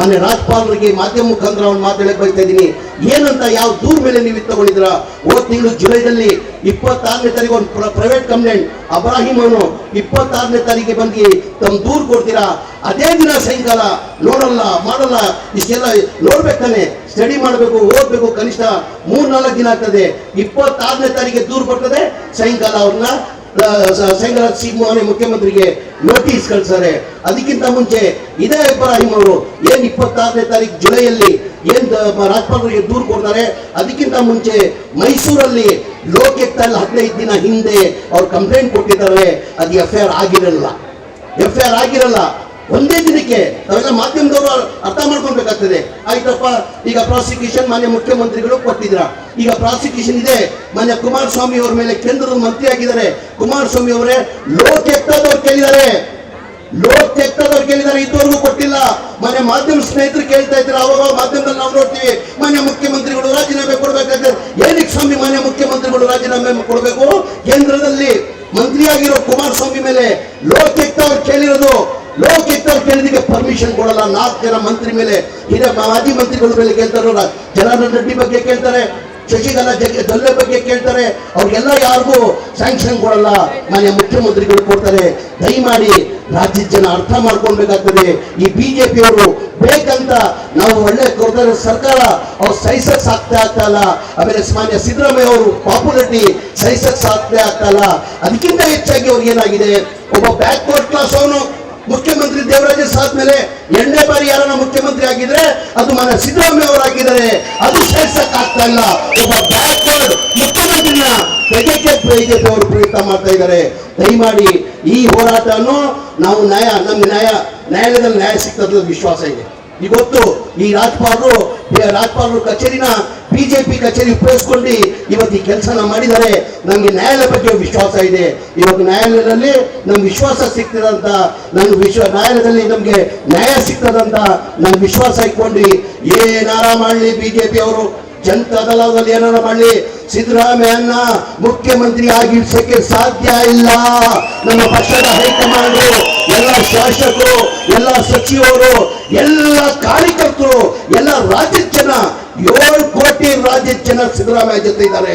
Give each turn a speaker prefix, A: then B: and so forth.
A: ಮಾನ್ಯ ರಾಜ್ಪಾಲರಿಗೆ ಮಾಧ್ಯಮ ಮುಖಾಂತರ ಅವ್ನು ಮಾತಾಡಕ್ಕೆ ಬಯಸ್ತಾ ಇದ್ದೀನಿ. ಏನಂತ ಯಾವ ದೂರ ಮೇಲೆ ನೀವು ಇತ್ತಗೊಂಡಿದ್ರ ಹೋದ ತಿಂಗಳು ಜುಲೈದಲ್ಲಿ ಇಪ್ಪತ್ತಾರನೇ ತಾರೀಕು ಒಂದು ಪ್ರೈವೇಟ್ ಕಂಪ್ಲೇಂಟ್ ಅಬ್ರಾಹಿಂ ಅವನು ಇಪ್ಪತ್ತಾರನೇ ತಾರೀಕಿಗೆ ಬಂದು ತಮ್ಮ ದೂರು ಕೊಡ್ತೀರಾ? ಅದೇ ದಿನ ಸಾಯಂಕಾಲ ನೋಡಲ್ಲ, ಮಾಡಲ್ಲ, ಇಷ್ಟೆಲ್ಲ ನೋಡ್ಬೇಕಾನೆ ಸ್ಟಡಿ ಮಾಡಬೇಕು, ಓದ್ಬೇಕು ಕನಿಷ್ಠ ಮೂರ್ ನಾಲ್ಕು ದಿನ ಆಗ್ತದೆ. ಇಪ್ಪತ್ತಾರನೇ ತಾರೀಕಿಗೆ ದೂರು ಬರ್ತದೆ ಸಾಯಂಕಾಲ ಅವ್ರನ್ನ ಆ, ಸಿಂಹಾನೆ ಮುಖ್ಯಮಂತ್ರಿಗೆ ನೋಟಿಸ್ ಕಳ್ಸಾರೆ ಅದಕ್ಕಿಂತ ಮುಂಚೆ ಇದೇ ಇಬ್ರಾಹಿಂ ಅವರು ಏನ್ ಇಪ್ಪತ್ತಾರನೇ ತಾರೀಕು ಜುಲೈಯಲ್ಲಿ ಏನ್ ರಾಜ್ಪಾಲರಿಗೆ ದೂರು ಕೊಡ್ತಾರೆ ಅದಕ್ಕಿಂತ ಮುಂಚೆ ಮೈಸೂರಲ್ಲಿ ಲೋಕೆತ್ತಲ್ಲಿ ಹದಿನೈದು ದಿನ ಹಿಂದೆ ಅವ್ರು ಕಂಪ್ಲೇಂಟ್ ಕೊಟ್ಟಿದ್ದಾರೆ. ಅದು ಎಫ್ ಐ ಆರ್ ಆಗಿರಲ್ಲ. ಎಫ್ ಐ ಆರ್ ಆಗಿರಲ್ಲ. ಒಂದೇ ದಿನಕ್ಕೆ ನಾವೆಲ್ಲ ಮಾಧ್ಯಮದವರು ಆಯ್ತಪ್ಪ. ಈಗ ಪ್ರಾಸಿಕ್ಯೂಷನ್ ಮಾನ್ಯ ಮುಖ್ಯಮಂತ್ರಿಗಳು ಕೊಟ್ಟಿದ್ರ ಈಗ ಪ್ರಾಸಿಕ್ಯೂಷನ್ ಇದೆ. ಮಾನ್ಯ ಕುಮಾರಸ್ವಾಮಿ ಅವರ ಮೇಲೆ ಕೇಂದ್ರದ ಮಂತ್ರಿ ಆಗಿದ್ದಾರೆ. ಕುಮಾರಸ್ವಾಮಿ ಅವರೇ ಲೋಕಾಯುಕ್ತದವ್ರು ಕೇಳಿದ್ದಾರೆ. ಲೋಕಾಯುಕ್ತದವ್ರು ಕೇಳಿದ್ದಾರೆ. ಇದುವರೆಗೂ ಕೊಟ್ಟಿಲ್ಲ. ಮಾನ್ಯ ಮಾಧ್ಯಮ ಸ್ನೇಹಿತರು ಕೇಳ್ತಾ ಇದ್ರೆ ಅವಾಗ ಮಾಧ್ಯಮದಲ್ಲಿ ನಾವು ನೋಡ್ತೀವಿ. ಮಾನ್ಯ ಮುಖ್ಯಮಂತ್ರಿಗಳು ರಾಜೀನಾಮೆ ಕೊಡ್ಬೇಕಾಗ್ತದೆ ಏನಕ್ಕೆ ಸ್ವಾಮಿ ಮಾನ್ಯ ಮುಖ್ಯಮಂತ್ರಿಗಳು ರಾಜೀನಾಮೆ ಕೊಡಬೇಕು? ಕೇಂದ್ರದಲ್ಲಿ ಮಂತ್ರಿಯಾಗಿರೋ ಕುಮಾರಸ್ವಾಮಿ ಮೇಲೆ ಲೋಕಾಯುಕ್ತ ಅವ್ರು ಕೇಳಿರೋದು. ಕೇಳಿದಿಗೆ ಕೇಳಿದಕ್ಕೆ ಪರ್ಮಿಷನ್ ಕೊಡಲ್ಲ. ನಾಲ್ಕು ಜನ ಮಂತ್ರಿ ಮೇಲೆ, ಹಿರಿಯ ಮಾಜಿ ಮಂತ್ರಿಗಳ ಮೇಲೆ ಕೇಳ್ತಾರೆ ಜನಾರ್ದನ್ ರೆಡ್ಡಿ ಬಗ್ಗೆ ಕೇಳ್ತಾರೆ, ಶಶಿಕಲಾ ಜಗ್ಗೆ ದೊಲ್ಲೆ ಬಗ್ಗೆ ಕೇಳ್ತಾರೆ. ಅವ್ರಿಗೆಲ್ಲ ಯಾರಿಗೂ ಸ್ಯಾಂಕ್ಷನ್ ಕೊಡಲ್ಲ. ಮಾನ್ಯ ಮುಖ್ಯಮಂತ್ರಿಗಳು ಕೊಡ್ತಾರೆ. ದಯಮಾಡಿ ರಾಜ್ಯದ ಜನ ಅರ್ಥ ಮಾಡ್ಕೊಳ್ಬೇಕಾಗ್ತದೆ. ಈ ಬಿ ಜೆ ಪಿಯವರು ಬೇಕಂತ ನಾವು ಒಳ್ಳೆ ಕೊಡ್ತಾರೆ ಸರ್ಕಾರ ಅವ್ರು ಸಹಿಸಕ್ ಸಾಧ್ಯ ಆಗ್ತಾ ಇಲ್ಲ. ಆಮೇಲೆ ಮಾನ್ಯ ಸಿದ್ದರಾಮಯ್ಯ ಅವರು ಪಾಪ್ಯುಲಾರಿಟಿ ಸಹಿಸಕ್ ಸಾಧ್ಯ ಆಗ್ತಾ ಇಲ್ಲ. ಅದಕ್ಕಿಂತ ಹೆಚ್ಚಾಗಿ ಅವ್ರಿಗೆ ಏನಾಗಿದೆ? ಒಬ್ಬ ಬ್ಯಾಕ್ವರ್ಡ್ ಕ್ಲಾಸ್ ಅವನು ಮುಖ್ಯಮಂತ್ರಿ ದೇವರಾಜ ಸಾತ್ ಮೇಲೆ ಎರಡನೇ ಬಾರಿ ಯಾರನ್ನ ಮುಖ್ಯಮಂತ್ರಿ ಆಗಿದ್ರೆ ಅದು ಮನ ಸಿದ್ದರಾಮಯ್ಯ ಅವರು ಆಗಿದ್ದಾರೆ ಅದು ಸೇರ್ಸಕ್ ಆಗ್ತಾ ಇಲ್ಲ. ಒಬ್ಬ ಬ್ಯಾಕ್ವರ್ಡ್ ಮುಖ್ಯಮಂತ್ರಿನ ತೆಗೆಕ್ಕೆ ಬಿಜೆಪಿ ಅವರು ಪ್ರಯತ್ನ ಮಾಡ್ತಾ ಇದ್ದಾರೆ. ದಯಮಾಡಿ ಈ ಹೋರಾಟವನ್ನು ನಾವು ನ್ಯಾಯ, ನಮ್ಗೆ ನ್ಯಾಯ, ನ್ಯಾಯಾಲಯದಲ್ಲಿ ನ್ಯಾಯ ಸಿಗ್ತದ ವಿಶ್ವಾಸ ಇದೆ. ಇವತ್ತು ಈ ರಾಜ್ಪಾಲರು ರಾಜ್ಪಾಲರು ಕಚೇರಿನ ಬಿಜೆಪಿ ಕಚೇರಿ ಉಪಯೋಗಿಸ್ಕೊಂಡು ಇವತ್ತು ಈ ಕೆಲಸನ ಮಾಡಿದರೆ ನಮಗೆ ನ್ಯಾಯಾಲಯ ಬಗ್ಗೆ ವಿಶ್ವಾಸ ಇದೆ. ಇವತ್ತು ನ್ಯಾಯಾಲಯದಲ್ಲಿ ನಮ್ಗೆ ವಿಶ್ವಾಸ ಸಿಗ್ತದಂತ ನನ್ಗೆ ವಿಶ್ವ ನ್ಯಾಯಾಲಯದಲ್ಲಿ ನಮಗೆ ನ್ಯಾಯ ಸಿಗ್ತದಂತ ನನ್ನ ವಿಶ್ವಾಸ ಇಟ್ಕೊಂಡು ಏನಾರ ಮಾಡಲಿ ಬಿಜೆಪಿ ಅವರು. ಜನತಾ ದಳದಲ್ಲಿ ಏನಾರ ಮಾಡಲಿ. ಸಿದ್ದರಾಮಯ್ಯನ ಮುಖ್ಯಮಂತ್ರಿ ಆಗಿರ್ಸಕ್ಕೆ ಸಾಧ್ಯ ಇಲ್ಲ. ನಮ್ಮ ಪಕ್ಷದ ಹೈಕಮಾಂಡ್ ಎಲ್ಲ ಶಾಸಕರು, ಎಲ್ಲ ಸಚಿವರು, ಎಲ್ಲ ಕಾರ್ಯಕರ್ತರು, ಎಲ್ಲ ರಾಜ್ಯದ ಜನ, ಏಳು ಕೋಟಿ ರಾಜ್ಯದ ಜನ ಸಿದ್ದರಾಮಯ್ಯ ಜೊತೆ ಇದ್ದಾರೆ.